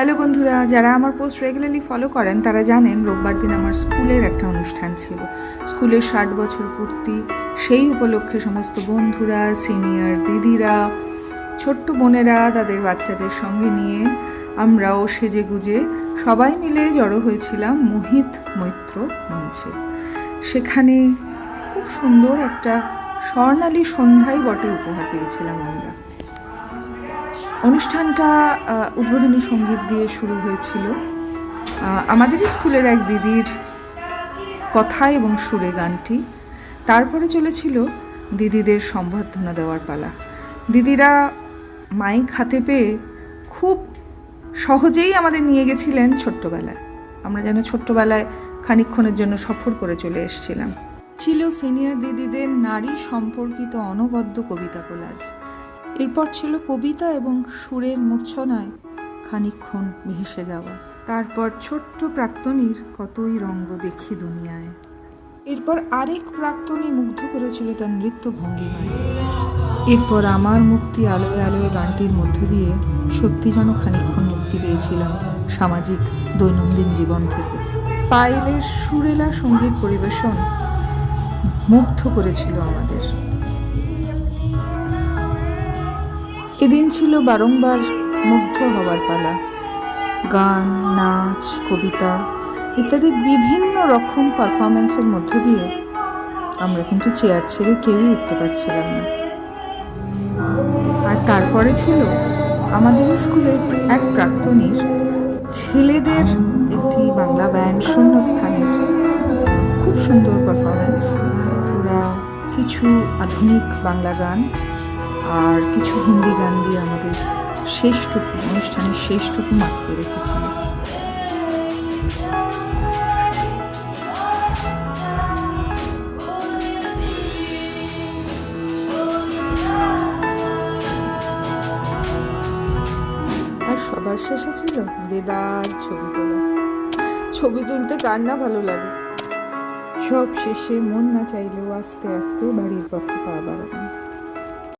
Hello বন্ধুরা, যারা আমার পোস্ট রেগুলারলি ফলো করেন, তারা জানেন রোববার দিন আমার স্কুলের একটা অনুষ্ঠান ছিল। স্কুলের ষাট বছর পূর্তি, সেই উপলক্ষে সমস্ত বন্ধুরা সিনিয়র দিদিরা, ছোট্ট বোনেরা তাদের বাচ্চাদের সঙ্গে নিয়ে আমরাও সেজে গুজে সবাই মিলে জড়ো হয়েছিলাম মোহিত মৈত্র মঞ্চে। সেখানে খুব সুন্দর একটা স্বর্ণালী সন্ধ্যায় বটে উপহার পেয়েছিলাম আমরা। অনুষ্ঠানটা উদ্বোধনী সংগীত দিয়ে শুরু হয়েছিল। আমাদেরই স্কুলের এক দিদির কথা এবং সুরে গানটি। তারপরে চলেছিল দিদিদের সম্বর্ধনা দেওয়ার পালা। দিদিরা মাইক হাতে পেয়ে খুব সহজেই আমাদের নিয়ে গেছিলেন ছোট্টবেলায়। আমরা যেন ছোট্টবেলায় খানিকক্ষণের জন্য সফর করে চলে এসেছিলাম। ছিল সিনিয়র দিদিদের নারী সম্পর্কিত অনবদ্য কবিতা কোলাজ। এরপর ছিল কবিতা এবং সুরের মূর্ছনায় খানিকক্ষণ ভেসে যাওয়া। তারপর ছোট্ট প্রাক্তনীর কতই রঙ্গ দেখি দুনিয়ায়। এরপর আরেক প্রাক্তনী মুগ্ধ করেছিল তার নৃত্য ভঙ্গিমায়। এরপর আমার মুক্তি আলোয় আলোয় গানটির মধ্য দিয়ে সত্যি যেন খানিকক্ষণ মুক্তি পেয়েছিলাম সামাজিক দৈনন্দিন জীবন থেকে। পায়েলের সুরেলা সংগীত পরিবেশন মুগ্ধ করেছিল আমাদের। এদিন ছিল বারংবার মুগ্ধ হওয়ার পালা। গান, নাচ, কবিতা ইত্যাদি বিভিন্ন রকম পারফরমেন্সের মধ্য দিয়ে আমরা কিন্তু চেয়ার ছেড়ে কেউই উঠতে পারছিলাম না। আর তারপরে ছিল আমাদের স্কুলের এক প্রাক্তনীর ছেলেদের একটি বাংলা ব্যান্ড শূন্যস্থানের খুব সুন্দর পারফরমেন্স ওরা কিছু আধুনিক বাংলা গান আর কিছু হিন্দি গান দিয়ে আমাদের শেষটুকু, অনুষ্ঠানের শেষটুকু মাতিয়ে রেখেছিল আর সবার শেষে ছিল দেদার ছবি তোলা। ছবি তুলতে কার না ভালো লাগে? সব শেষে মন না চাইলেও আস্তে আস্তে বাড়ির পথে পা বাড়ানো।